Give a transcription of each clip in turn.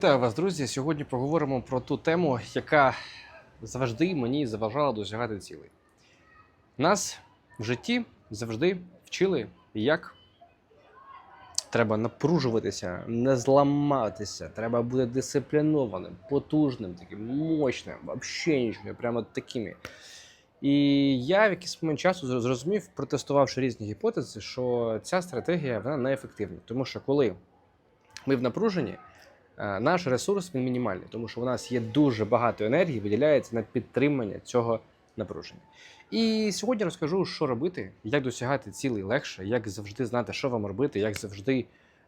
Вітаю вас, друзі. Сьогодні поговоримо про ту тему, яка завжди мені заважала досягати цілей. Нас в житті завжди вчили, як треба напружуватися, не зламатися, треба бути дисциплінованим, потужним, таким мощним, взагалі нічого, прямо такими. І я в якийсь момент часу зрозумів, протестувавши різні гіпотези, що ця стратегія вона неефективна. Тому що коли ми в напруженні, наш ресурс він мінімальний, тому що у нас є дуже багато енергії, виділяється на підтримання цього напруження. І сьогодні розкажу, що робити, як досягати цілей легше, як завжди знати, що вам робити, як завжди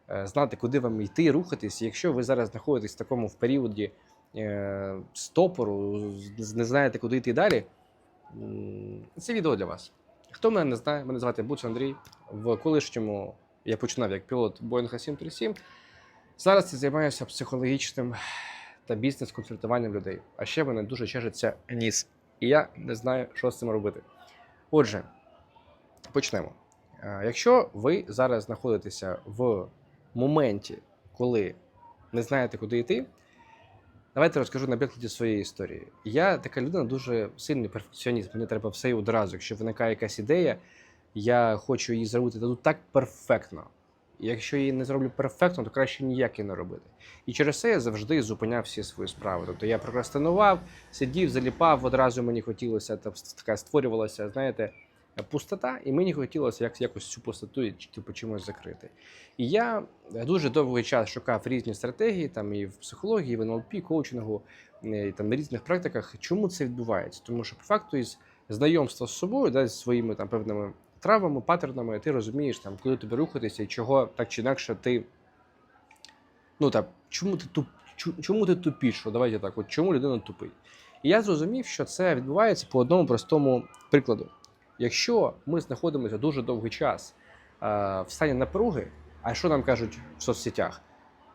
е, знати, куди вам йти, рухатись. Якщо ви зараз знаходитесь в такому в періоді е, стопору, не знаєте, куди йти далі, це відео для вас. Хто мене не знає, мене звати Буц Андрій. В колишньому я починав як пілот Boeing 737. Зараз я займаюся психологічним та бізнес-консультуванням людей. А ще мене дуже чешеться ніс. І я не знаю, що з цим робити. Отже, почнемо. Е, Якщо ви зараз знаходитеся в моменті, коли не знаєте, куди йти, давайте розкажу на прикладі своєї історії. Я така людина дуже сильний перфекціоніст. Мені треба все одразу. Якщо виникає якась ідея, я хочу її зробити так перфектно. Якщо її не зроблю перфектно, то краще ніяк її не робити. І через це я завжди зупиняв всі свої справи. Тобто я прокрастинував, сидів, заліпав, одразу мені хотілося та така створювалася, знаєте, пустота, і мені хотілося як, якось цю пустоту типу, чимось закрити. І я дуже довгий час шукав різні стратегії, там і в психології, і в НЛП, коучингу, і там на різних практиках. Чому це відбувається? Тому що по факту із знайомства з собою, да, зі своїми там певними травмами, паттернами, ти розумієш, там, куди тобі рухатися і чого так чи інакше ти. Ну так, чому ти туп, чому ти тупіш? Давайте так, от чому людина тупий? І я зрозумів, що це відбувається по одному простому прикладу. Якщо ми знаходимося дуже довгий час е, в стані напруги, а що нам кажуть в соцсетях?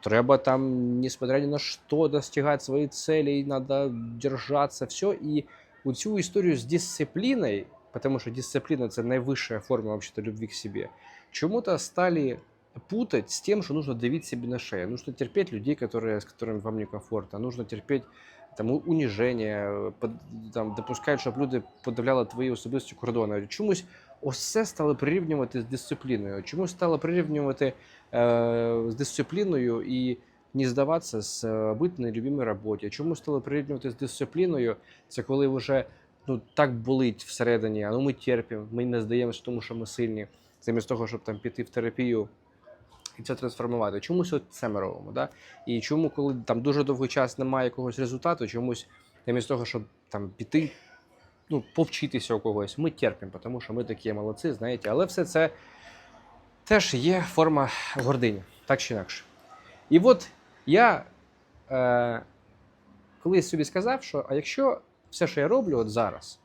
Треба там, несмотря на що, достигати свої цілі, треба держатися, все. І у цю історію з дисципліною, тому що дисципліна це найвища форма вообще любви к себе, чому-то стали путать с тем, что нужно давить себе на шею. Нужно терпеть людей, которые, с которыми вам некомфортно. Нужно терпеть там, униження, под, там, допускають, щоб люди подавляли твої особисті кордони. Чомусь ось це прирівнювати з дисципліною. Чомусь стало прирівнювати е, з дисципліною і не здаватися з бути на любимій роботі. Чому стало прирівнювати з дисципліною? Це коли вже ну, так болить всередині, а ну ми терпимо, ми не здаємося тому, що ми сильні, замість того, щоб там піти в терапію і це трансформувати. Чомусь от це ми робимо. Да? І чому, коли там дуже довгий час немає якогось результату, чомусь замість того, щоб там піти, ну, повчитися у когось, ми терпимо, тому що ми такі молодці, знаєте. Але все це теж є форма гордині, так чи інакше. І от я е, колись собі сказав, що а якщо все, що я роблю от зараз,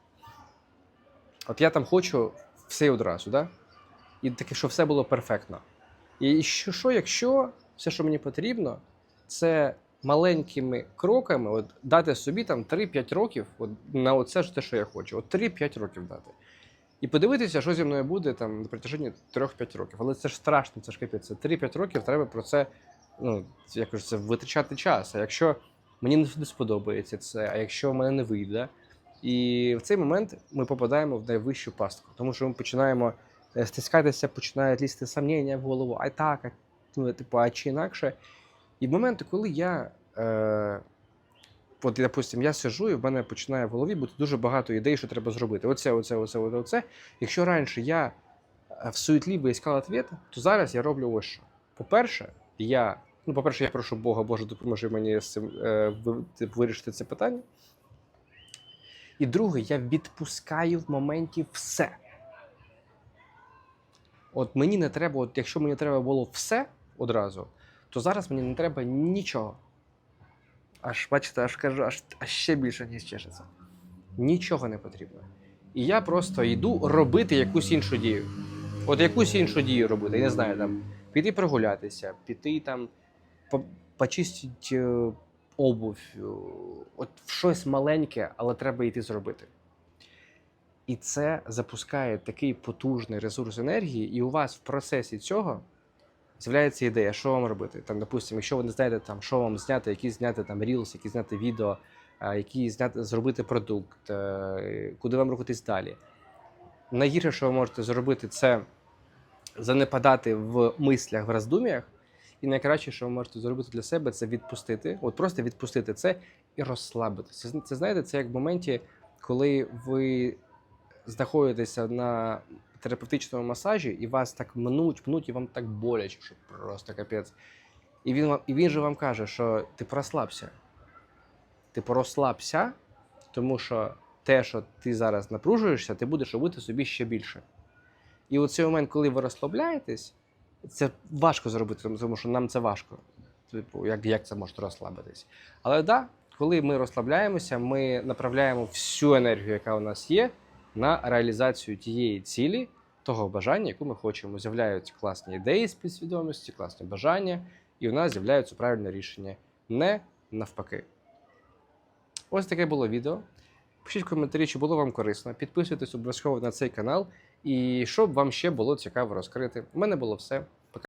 от я там хочу все одразу, да? і таке, щоб все було перфектно. І що, що, якщо все, що мені потрібно, це маленькими кроками от, дати собі там 3-5 років от, на оце ж те, що я хочу. От 3-5 років дати. І подивитися, що зі мною буде там на протяженні 3-5 років. Але це ж страшно, це ж капець. Це 3-5 років треба про це, ну, якось це витрачати час. А якщо мені не сподобається це, а якщо в мене не вийде. І в цей момент ми попадаємо в найвищу пастку, тому що ми починаємо е, стискатися, починають лізти сомнення в голову, а так, а, ну, типу, а чи інакше. І в моменти, коли я, е, от, допустим, я сижу, і в мене починає в голові бути дуже багато ідей, що треба зробити. Оце, оце, оце, оце, оце. Якщо раніше я е, в суетлі би іскав відповідь, то зараз я роблю ось що. По-перше, я, ну, по-перше, я прошу Бога, Боже, допоможи мені з цим е, вирішити це питання. І друге, я відпускаю в моменті все. От мені не треба, от якщо мені треба було все одразу, то зараз мені не треба нічого. Аж бачите, аж кажу, аж, аж ще більше ніж чешеться. Нічого не потрібно. І я просто йду робити якусь іншу дію. От якусь іншу дію робити. Я не знаю, там піти прогулятися, піти там по- почистити е, обувь, е, от щось маленьке, але треба йти зробити. І це запускає такий потужний ресурс енергії, і у вас в процесі цього з'являється ідея, що вам робити. Там, допустимо, якщо ви не знаєте, там, що вам зняти, які зняти там Reels, які зняти відео, які зняти, зробити продукт, е, куди вам рухатись далі. Найгірше, що ви можете зробити, це занепадати в мислях, в роздум'ях. І найкраще, що ви можете зробити для себе, це відпустити. От просто відпустити це і розслабитися. Це, це знаєте, це як в моменті, коли ви знаходитеся на терапевтичному масажі, і вас так мнуть, мнуть, і вам так боляче, що просто капець. І він, вам, і він же вам каже, що ти розслабся. Ти порозслабся, тому що те, що ти зараз напружуєшся, ти будеш робити собі ще більше. І у цей момент, коли ви розслабляєтесь, це важко зробити, тому- що нам це важко. Типу, як, як це може розслабитись? Але так, да, коли ми розслабляємося, ми направляємо всю енергію, яка у нас є, на реалізацію тієї цілі, того бажання, яку ми хочемо. З'являються класні ідеї з підсвідомості, класні бажання, і у нас з'являються правильне рішення. Не навпаки. Ось таке було відео. Пишіть в коментарі, чи було вам корисно. Підписуйтесь обов'язково на цей канал. І щоб вам ще було цікаво розкрити. У мене було все.